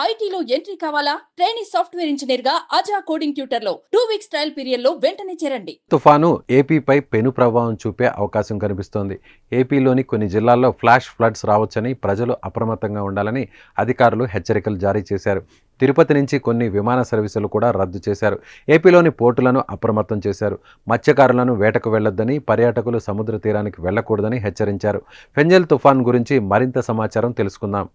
ఐటీలో ఎంట్రీ కావాలా? Training software ఇంజనీర్గా అజా కోడింగ్ ట్యూటర్లో టూ వీక్స్ ట్రయల్ పీరియడ్లో వెంటనే చేరండి. తుఫాను ఏపీపై పెను ప్రభావం చూపే అవకాశం కనిపిస్తోంది. ఏపీలోని కొన్ని జిల్లాల్లో ఫ్లాష్ ఫ్లడ్స్ రావచ్చని ప్రజలు అప్రమత్తంగా ఉండాలని అధికారులు హెచ్చరికలు జారీ చేశారు. తిరుపతి నుంచి కొన్ని విమాన సర్వీసులు కూడా రద్దు చేశారు. ఏపీలోని పోర్టులను అప్రమత్తం చేశారు. మత్స్యకారులను వేటకు వెళ్ళొద్దని పర్యాటకులు సముద్ర తీరానికి వెళ్ళకూడదని హెచ్చరించారు. ఫెంజల్ తుఫాన్ గురించి మరింత సమాచారం తెలుసుకుందాం.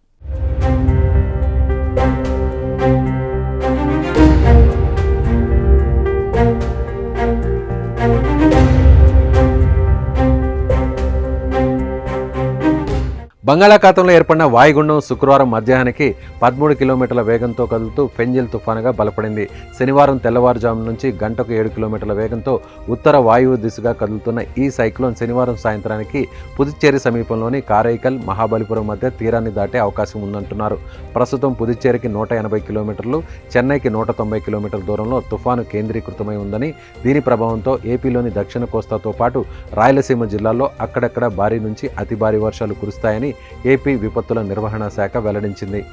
బంగాళాఖాతంలో ఏర్పడిన వాయుగుండం శుక్రవారం మధ్యాహ్నానికి పదమూడు కిలోమీటర్ల వేగంతో కదులుతూ ఫెంజిల్ తుఫానుగా బలపడింది. శనివారం తెల్లవారుజాము నుంచి గంటకు ఏడు కిలోమీటర్ల వేగంతో ఉత్తర వాయువు దిశగా కదులుతున్న ఈ సైక్లోన్ శనివారం సాయంత్రానికి పుదుచ్చేరి సమీపంలోని కారైకల్ మహాబలిపురం మధ్య తీరాన్ని దాటే అవకాశం ఉందంటున్నారు. ప్రస్తుతం పుదుచ్చేరికి నూట ఎనభై కిలోమీటర్లు చెన్నైకి నూట తొంభై కిలోమీటర్ల దూరంలో తుఫాను కేంద్రీకృతమై ఉందని దీని ప్రభావంతో ఏపీలోని దక్షిణ కోస్తాతో పాటు రాయలసీమ జిల్లాల్లో అక్కడక్కడ భారీ నుంచి అతి భారీ వర్షాలు కురుస్తాయని ఏపీ విపత్తుల నిర్వహణ శాఖ వెల్లడించింది.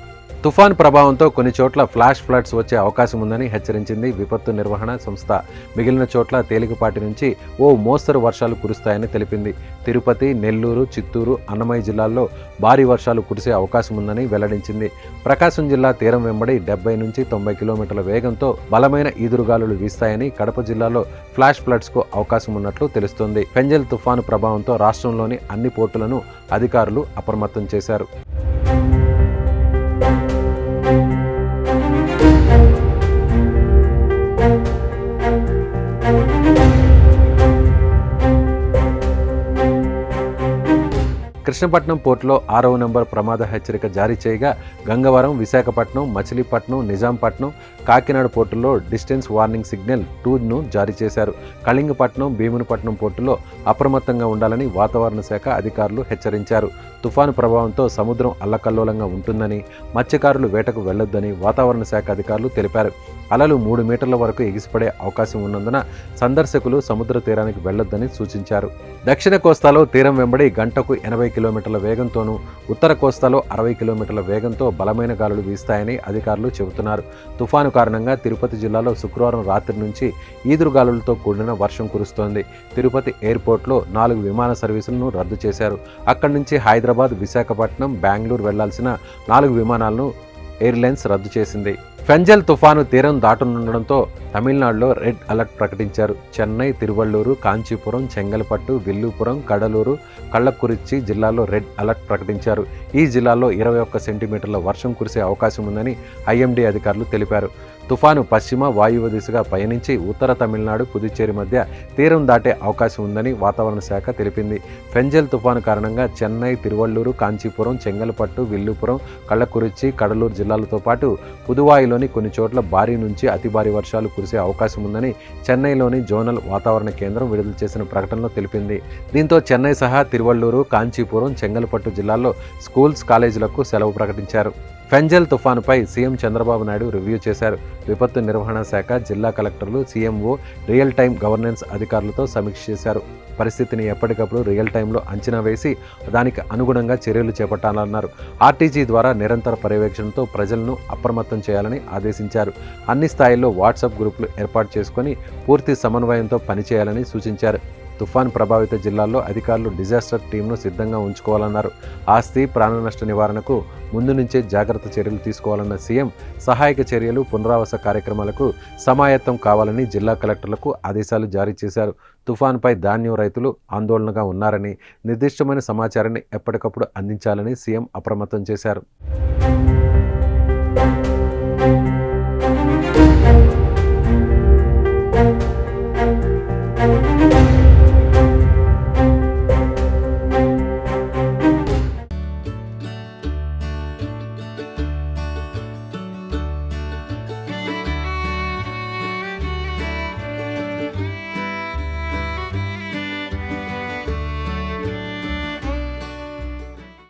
తుఫాన్ ప్రభావంతో కొన్ని చోట్ల ఫ్లాష్ ఫ్లడ్స్ వచ్చే అవకాశం ఉందని హెచ్చరించింది విపత్తు నిర్వహణ సంస్థ. మిగిలిన చోట్ల తేలికపాటి నుంచి ఓ మోస్తరు వర్షాలు కురుస్తాయని తెలిపింది. తిరుపతి నెల్లూరు చిత్తూరు అన్నమయ్య జిల్లాల్లో భారీ వర్షాలు కురిసే అవకాశం ఉందని వెల్లడించింది. ప్రకాశం జిల్లా తీరం వెంబడి డెబ్బై నుంచి తొంభై కిలోమీటర్ల వేగంతో బలమైన ఈదురుగాలులు వీస్తాయని కడప జిల్లాలో ఫ్లాష్ ఫ్లడ్స్కు అవకాశం ఉన్నట్లు తెలుస్తోంది. పెంజల్ తుఫాను ప్రభావంతో రాష్ట్రంలోని అన్ని పోర్టులను అధికారులు అప్రమత్తం చేశారు. కృష్ణపట్నం పోర్టులో ఆరవ నంబర్ ప్రమాద హెచ్చరిక జారీ చేయగా గంగవరం విశాఖపట్నం మచిలీపట్నం నిజాంపట్నం కాకినాడ పోర్టుల్లో డిస్టెన్స్ వార్నింగ్ సిగ్నల్ టూను జారీ చేశారు. కళింగపట్నం భీమునిపట్నం పోర్టులో అప్రమత్తంగా ఉండాలని వాతావరణ శాఖ అధికారులు హెచ్చరించారు. తుఫాను ప్రభావంతో సముద్రం అల్లకల్లోలంగా ఉంటుందని మత్స్యకారులు వేటకు వెళ్ళొద్దని వాతావరణ శాఖ అధికారులు తెలిపారు. అలలు మూడు మీటర్ల వరకు ఎగిసిపడే అవకాశం ఉన్నందున సందర్శకులు సముద్ర తీరానికి వెళ్ళొద్దని సూచించారు. దక్షిణ కోస్తాలో తీరం వెంబడి గంటకు ఎనభై కిలోమీటర్ల వేగంతోనూ ఉత్తర కోస్తాలో అరవై కిలోమీటర్ల వేగంతో బలమైన గాలులు వీస్తాయని అధికారులు చెబుతున్నారు. తుఫాను కారణంగా తిరుపతి జిల్లాలో శుక్రవారం రాత్రి నుంచి ఈదురుగాలులతో కూడిన వర్షం కురుస్తోంది. తిరుపతి ఎయిర్పోర్ట్లో నాలుగు విమాన సర్వీసులను రద్దు చేశారు. అక్కడి నుంచి హైదరాబాద్ విశాఖపట్నం బెంగళూరు వెళ్ళాల్సిన నాలుగు విమానాలను ఎయిర్లైన్స్ రద్దు చేసింది. ఫెంజల్ తుఫాను తీరం దాటనుండడంతో తమిళనాడులో రెడ్ అలర్ట్ ప్రకటించారు. చెన్నై తిరువళ్ళూరు కాంచీపురం చెంగల్పట్టు విల్లుపురం కడలూరు కళ్ళకురిచి జిల్లాలో రెడ్ అలర్ట్ ప్రకటించారు. ఈ జిల్లాలో ఇరవై ఒక్క సెంటీమీటర్ల వర్షం కురిసే అవకాశం ఉందని ఐఎండీ అధికారులు తెలిపారు. తుఫాను పశ్చిమ వాయువ దిశగా పయనించి ఉత్తర తమిళనాడు పుదుచ్చేరి మధ్య తీరం దాటే అవకాశం ఉందని వాతావరణ శాఖ తెలిపింది. ఫెంజల్ తుఫాను కారణంగా చెన్నై తిరువళ్ళూరు కాంచీపురం చెంగల్పట్టు విల్లుపురం కళ్ళకురిచి కడలూరు జిల్లాలతో పాటు పుదువాయిలోని కొన్ని చోట్ల భారీ నుంచి అతి భారీ వర్షాలు కురిసే అవకాశం ఉందని చెన్నైలోని జోనల్ వాతావరణ కేంద్రం విడుదల చేసిన ప్రకటనలో తెలిపింది. దీంతో చెన్నై సహా తిరువள்ளూరు కాంచీపురం చెంగల్పట్టు జిల్లాల్లో స్కూల్స్ కాలేజీలకు సెలవు ప్రకటించారు. ఫెంజల్ తుఫానుపై సీఎం చంద్రబాబు నాయుడు రివ్యూ చేశారు. విపత్తు నిర్వహణ శాఖ జిల్లా కలెక్టర్లు సీఎంఓ రియల్ టైం గవర్నెన్స్ అధికారులతో సమీక్ష చేశారు. పరిస్థితిని ఎప్పటికప్పుడు రియల్ టైంలో అంచనా వేసి దానికి అనుగుణంగా చర్యలు చేపట్టాలన్నారు. ఆర్టీజీ ద్వారా నిరంతర పర్యవేక్షణతో ప్రజలను అప్రమత్తం చేయాలని ఆదేశించారు. అన్ని స్థాయిల్లో వాట్సాప్ గ్రూపులు ఏర్పాటు చేసుకొని పూర్తి సమన్వయంతో పనిచేయాలని సూచించారు. తుఫాన్ ప్రభావిత జిల్లాల్లో అధికారులు డిజాస్టర్ టీంను సిద్ధంగా ఉంచుకోవాలన్నారు. ఆస్తి ప్రాణ నష్ట నివారణకు ముందు నుంచే జాగ్రత్త చర్యలు తీసుకోవాలన్న సీఎం సహాయక చర్యలు పునరావాస కార్యక్రమాలకు సమాయత్తం కావాలని జిల్లా కలెక్టర్లకు ఆదేశాలు జారీ చేశారు. తుఫాన్పై ధాన్యం రైతులు ఆందోళనగా ఉన్నారని నిర్దిష్టమైన సమాచారాన్ని ఎప్పటికప్పుడు అందించాలని సీఎం అప్రమత్తం చేశారు.